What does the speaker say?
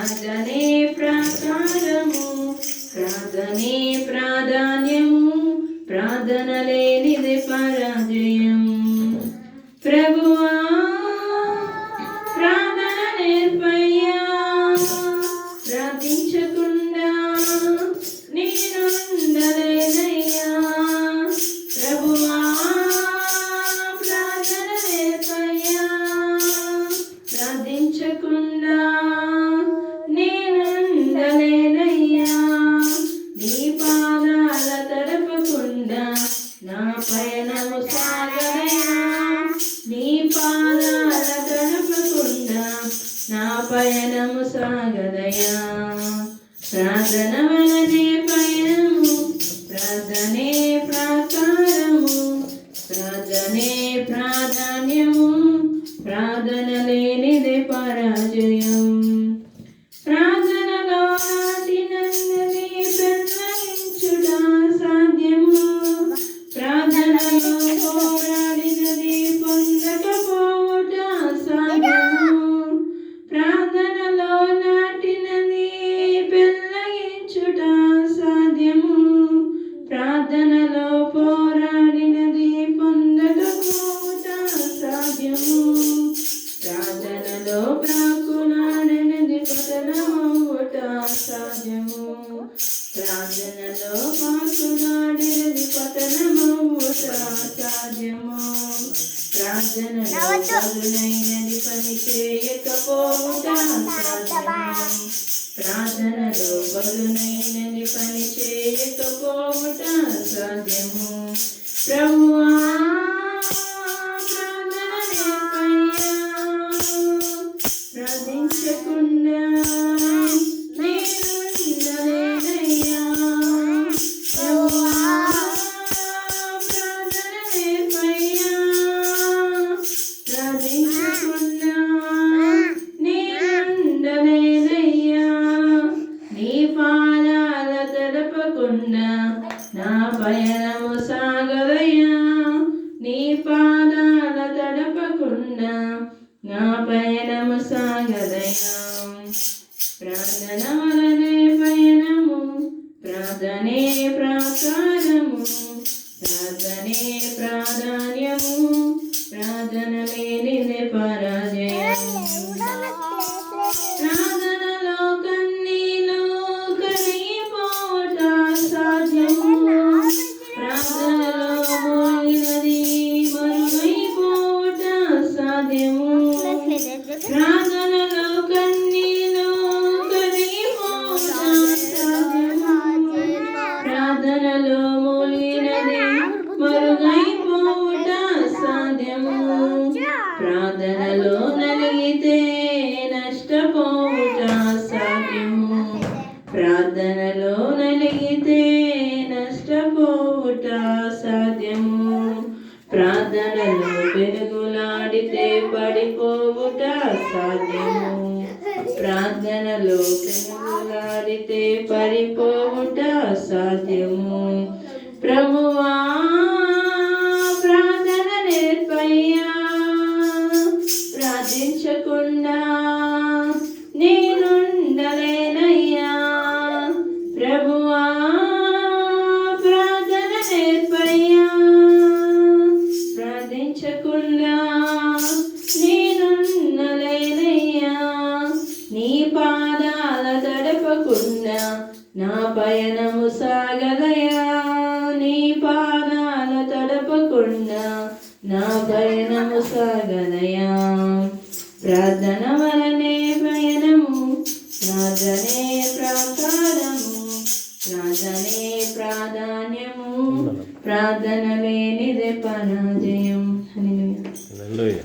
ప్రార్థనే ప్రాకారము ప్రార్థనే ప్రాధాన్యము ప్రార్థన లేనిది పరము. పయనము సాగదయా. ప్రార్థన వలనే పయనము ప్రార్థనే ప్రాకారము ప్రార్థనే ప్రాధాన్యము ప్రార్థన లేనిదే పరాజయం. ప్రార్థనలో సాధ్యము ప్రార్థనలో పాకులాడినది పతనమవుట సాధ్యము ప్రార్థనలో పదునైనది పని చేయకపోవుట సాధ్యము ప్రార్థనలో బలునైనది పయనము సాగదయ్యా నీ పాదాల తడపకుండా నా పయనము సాగదయ్యా ప్రార్థన వలనే పయనము ప్రార్థనే ప్రాకారము ప్రార్థనే ప్రాధాన్యము ప్రార్థన లేనిదే పరాజయం ప్రార్థనలో నలిగితే నష్టపోవుట సాధ్యము. ప్రార్థనలో నలిగితే నష్టపోవుట సాధ్యము. ప్రార్థనలో పెరుగులాడితే పడిపోవుట సాధ్యము. ప్రార్థనలో పెరుగులాడితే పడిపోవుట సాధ్యము. ప్రభువా నా పయనము సాగదయా నీ పాదాల తడపకుండా నా పయనము సాగదయా. ప్రార్థన వలనే పయనము ప్రార్థనే ప్రాకారము ప్రార్థనే ప్రాధాన్యము ప్రార్థన లేనిదే పరాజయం. హల్లెలూయా.